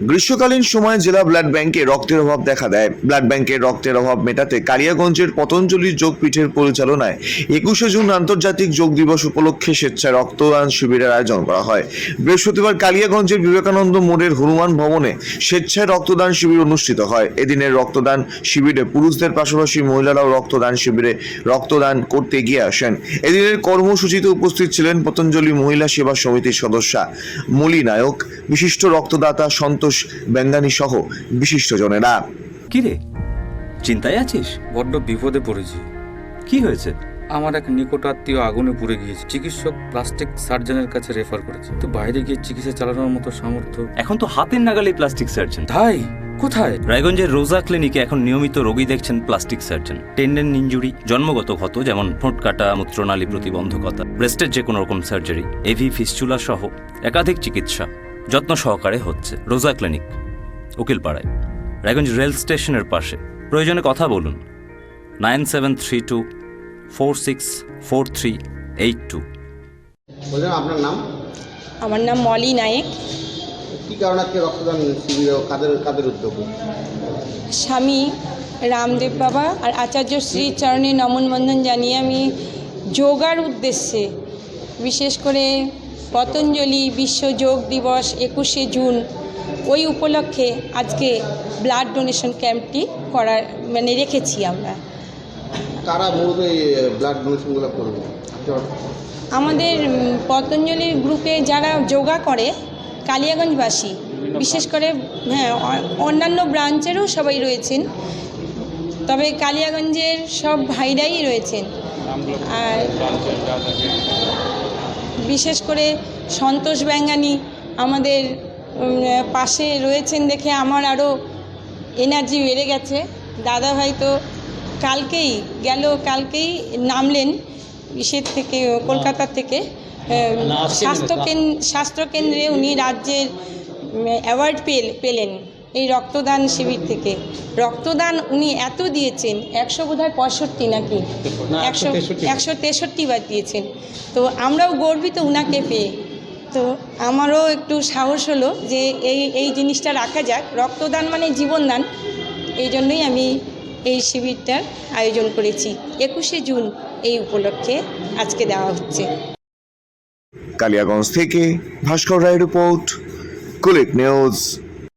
গ্রীষ্মকালীন সময়ে জেলা ব্লাড ব্যাংকে রক্তের অভাব দেখা দেয়। ব্লাড ব্যাংকের রক্তের অভাব মেটাতে কালিয়াগঞ্জের পতঞ্জলি যোগপীঠের পরিচালনায় একুশে জুন আন্তর্জাতিক যোগ দিবস উপলক্ষে স্বেচ্ছায় রক্তদান শিবিরের আয়োজন করা হয়। বৃহস্পতিবার কালিয়াগঞ্জের বিবেকানন্দ মোড়ের হনুমান ভবনে স্বেচ্ছায় রক্তদান শিবির অনুষ্ঠিত হয়। এদিনের রক্তদান শিবিরে পুরুষদের পাশাপাশি মহিলারাও রক্তদান শিবিরে রক্তদান করতে এগিয়ে আসেন। এদিনের কর্মসূচিতে উপস্থিত ছিলেন পতঞ্জলি মহিলা সেবা সমিতির সদস্যা মলি নায়ক। বিশিষ্ট রক্তদাতা সন্তোষ বেঙ্গানি সহ বিশিষ্ট বিশিষ্টজনেরা। কিরে? চিন্তায় আছিস? বড্ড বিপদে পড়েছি। কি হয়েছে? আমার এক নিকট আত্মীয় আগুনে পুড়ে গিয়েছে। চিকিৎসক প্লাস্টিক সার্জনের কাছে রেফার করেছে। তো বাইরে গিয়ে চিকিৎসা চালানোর মতো সামর্থ্য? এখন তো হাতের নাগালে প্লাস্টিক সার্জন। তাই? কোথায়? রায়গঞ্জের রোজা ক্লিনিকে এখন নিয়মিত রোগী দেখছেন প্লাস্টিক সার্জন। টেন্ডেন ইঞ্জুরি জন্মগত ক্ষত যেমন ঠোঁট কাটা মূত্রনালী প্রতিবন্ধকতা ব্রেস্টের যে কোনো রকম সার্জারি এভি ফিস্চুলা সহ একাধিক চিকিৎসা। যত্ন সহকারে হচ্ছে। রোজা ক্লিনিক উকিলপাড়ায়। রায়গঞ্জ রেল স্টেশনের পাশে। প্রয়োজনে কথা বলুন। Nine seven three two four six four three eight two. বললাম আপনার নাম? আমার নাম মলি নায়েক। কি কারণে আজকে রক্তদান শিবির কাদের কাদের উদ্যোগে? স্বামী রামদেব বাবা আর আচার্য শ্রী চরণে নমন বন্ধন জানিয়ে আমি যোগার উদ্দেশ্যে বিশেষ করে পতঞ্জলি বিশ্ব যোগ দিবস একুশে জুন। ওই উপলক্ষে আজকে ব্লাড ডোনেশন ক্যাম্পটি করার মানে রেখেছি আমরা। কারা মূলত এই ব্লাড ডোনেশনগুলো করবে? আমাদের পতঞ্জলির গ্রুপে যারা যোগা করে কালিয়াগঞ্জবাসী বিশেষ করে হ্যাঁ অন্যান্য ব্রাঞ্চেরও সবাই রয়েছেন। তবে কালিয়াগঞ্জের সব ভাইরাই রয়েছেন। আর বিশেষ করে সন্তোষ ব্যাঙ্গানি আমাদের পাশে রয়েছেন দেখে আমার আরও এনার্জি বেড়ে গেছে। দাদা ভাই তো কালকেই গেল কালকেই নামলেন ইসের থেকে কলকাতা থেকে। স্বাস্থ্য স্বাস্থ্যকেন্দ্রে উনি রাজ্যের অ্যাওয়ার্ড পেলেন। এই রক্তদান শিবির থেকে। রক্তদান উনি এত দিয়েছেন একশো বোধ হয় পঁয়ষট্টি নাকি? একশো একশো তেষট্টি। বার দিয়েছেন। তো আমরাও গর্বিত উনাকে পেয়ে। তো আমারও একটু সাহস হলো যে এই এই জিনিসটা রাখা যাক। রক্তদান মানে জীবনদান। এই জন্যই আমি এই শিবিরটার আয়োজন করেছি। একুশে জুন এই উপলক্ষে আজকে দেওয়া হচ্ছে। কালিয়াগঞ্জ থেকে ভাস্কর রায় রিপোর্ট কুলিক নিউজ।